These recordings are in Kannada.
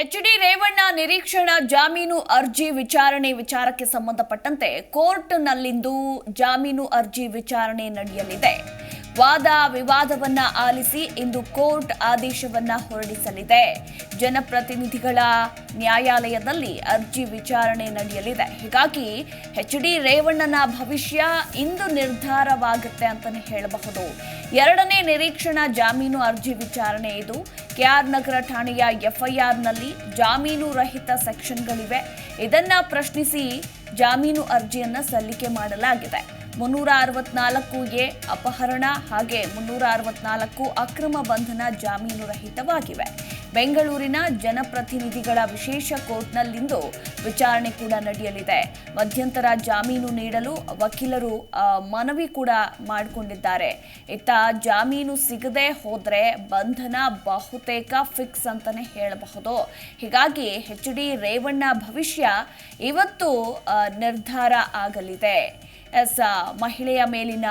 ಎಚ್ ಡಿ ರೇವಣ್ಣ ನಿರೀಕ್ಷಣಾ ಜಾಮೀನು ಅರ್ಜಿ ವಿಚಾರಣೆ ವಿಚಾರಕ್ಕೆ ಸಂಬಂಧಪಟ್ಟಂತೆ ಕೋರ್ಟ್ನಲ್ಲಿಂದು ಜಾಮೀನು ಅರ್ಜಿ ವಿಚಾರಣೆ ನಡೆಯಲಿದೆ. ವಾದ ವಿವಾದವನ್ನ ಆಲಿಸಿ ಇಂದು ಕೋರ್ಟ್ ಆದೇಶವನ್ನ ಹೊರಡಿಸಲಿದೆ. ಜನಪ್ರತಿನಿಧಿಗಳ ನ್ಯಾಯಾಲಯದಲ್ಲಿ ಅರ್ಜಿ ವಿಚಾರಣೆ ನಡೆಯಲಿದೆ. ಹೀಗಾಗಿ ಎಚ್ ಡಿ ರೇವಣ್ಣನ ಭವಿಷ್ಯ ಇಂದು ನಿರ್ಧಾರವಾಗುತ್ತೆ ಅಂತಾನೆ ಹೇಳಬಹುದು. ಎರಡನೇ ನಿರೀಕ್ಷಣಾ ಜಾಮೀನು ಅರ್ಜಿ ವಿಚಾರಣೆ ಇದು. ಕೆಆರ್ ನಗರ ಠಾಣೆಯ ಎಫ್ಐಆರ್ನಲ್ಲಿ ಜಾಮೀನು ರಹಿತ ಸೆಕ್ಷನ್ಗಳಿವೆ. ಇದನ್ನ ಪ್ರಶ್ನಿಸಿ ಜಾಮೀನು ಅರ್ಜಿಯನ್ನ ಸಲ್ಲಿಕೆ ಮಾಡಲಾಗಿದೆ. ಮುನ್ನೂರ ಅರವತ್ನಾಲ್ಕು ಎ ಅಪಹರಣ ಹಾಗೆ ಮುನ್ನೂರ ಅರವತ್ನಾಲ್ಕು ಅಕ್ರಮ ಬಂಧನ ಜಾಮೀನು ರಹಿತವಾಗಿವೆ. ಬೆಂಗಳೂರಿನ ಜನಪ್ರತಿನಿಧಿಗಳ ವಿಶೇಷ ಕೋರ್ಟ್ನಲ್ಲಿಂದು ವಿಚಾರಣೆ ಕೂಡ ನಡೆಯಲಿದೆ. ಮಧ್ಯಂತರ ಜಾಮೀನು ನೀಡಲು ವಕೀಲರು ಮನವಿ ಕೂಡ ಮಾಡಿಕೊಂಡಿದ್ದಾರೆ. ಇತ್ತ ಜಾಮೀನು ಸಿಗದೆ ಹೋದರೆ ಬಂಧನ ಬಹುತೇಕ ಫಿಕ್ಸ್ ಅಂತಾನೆ ಹೇಳಬಹುದು. ಹೀಗಾಗಿ ಎಚ್ ಡಿ ರೇವಣ್ಣ ಭವಿಷ್ಯ ಇವತ್ತು ನಿರ್ಧಾರ ಆಗಲಿದೆ. ಎಸ್ ಮಹಿಳೆಯ ಮೇಲಿನ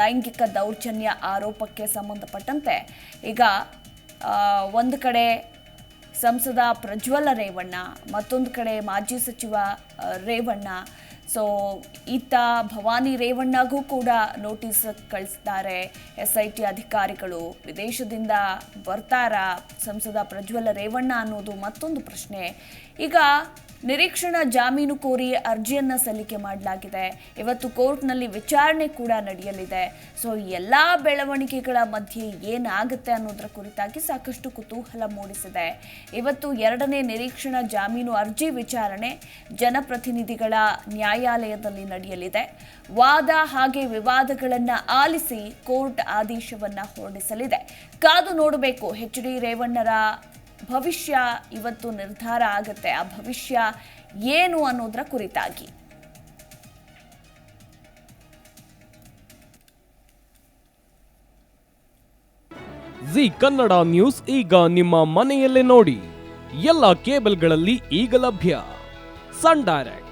ಲೈಂಗಿಕ ದೌರ್ಜನ್ಯ ಆರೋಪಕ್ಕೆ ಸಂಬಂಧಪಟ್ಟಂತೆ ಈಗ ಒಂದು ಕಡೆ ಸಂಸದ ಪ್ರಜ್ವಲ ರೇವಣ್ಣ, ಮತ್ತೊಂದು ಕಡೆ ಮಾಜಿ ಸಚಿವ ರೇವಣ್ಣ ಸೊ ಈತ ಭವಾನಿ ರೇವಣ್ಣಗೂ ಕೂಡ ನೋಟಿಸ್ ಕಳಿಸ್ತಾರೆ. ಎಸ್ ಐ ಟಿ ಅಧಿಕಾರಿಗಳು ವಿದೇಶದಿಂದ ಬರ್ತಾರಾ? ಸಂಸದ ಪ್ರಜ್ವಲ ರೇವಣ್ಣ ಅನ್ನೋದು ಮತ್ತೊಂದು ಪ್ರಶ್ನೆ. ಈಗ ನಿರೀಕ್ಷಣಾ ಜಾಮೀನು ಕೋರಿ ಅರ್ಜಿಯನ್ನು ಸಲ್ಲಿಕೆ ಮಾಡಲಾಗಿದೆ. ಇವತ್ತು ಕೋರ್ಟ್ನಲ್ಲಿ ವಿಚಾರಣೆ ಕೂಡ ನಡೆಯಲಿದೆ. ಸೊ ಎಲ್ಲ ಬೆಳವಣಿಗೆಗಳ ಮಧ್ಯೆ ಏನಾಗುತ್ತೆ ಅನ್ನೋದರ ಕುರಿತಾಗಿ ಸಾಕಷ್ಟು ಕುತೂಹಲ ಮೂಡಿಸಿದೆ. ಇವತ್ತು ಎರಡನೇ ನಿರೀಕ್ಷಣಾ ಜಾಮೀನು ಅರ್ಜಿ ವಿಚಾರಣೆ. ಜನಪ್ರತಿನಿಧಿಗಳ ನ್ಯಾಯಾಲಯದಲ್ಲಿ ನಡೆಯಲಿದೆ. ವಾದ ಹಾಗೆ ವಿವಾದಗಳನ್ನು ಆಲಿಸಿ ಕೋರ್ಟ್ ಆದೇಶವನ್ನ ಹೊರಡಿಸಲಿದೆ. ಕಾದು ನೋಡಬೇಕು ಎಚ್ ಡಿ ರೇವಣ್ಣರ ಭವಿಷ್ಯ ಇವತ್ತು ನಿರ್ಧಾರ ಆಗುತ್ತೆ, ಆ ಭವಿಷ್ಯ ಏನು ಅನ್ನೋದರ ಕುರಿತಾಗಿ. ಜಿ ಕನ್ನಡ ನ್ಯೂಸ್ ಈಗ ನಿಮ್ಮ ಮನೆಯಲ್ಲೇ ನೋಡಿ. ಎಲ್ಲ ಕೇಬಲ್ಗಳಲ್ಲಿ ಈಗ ಲಭ್ಯ. Sun Direct.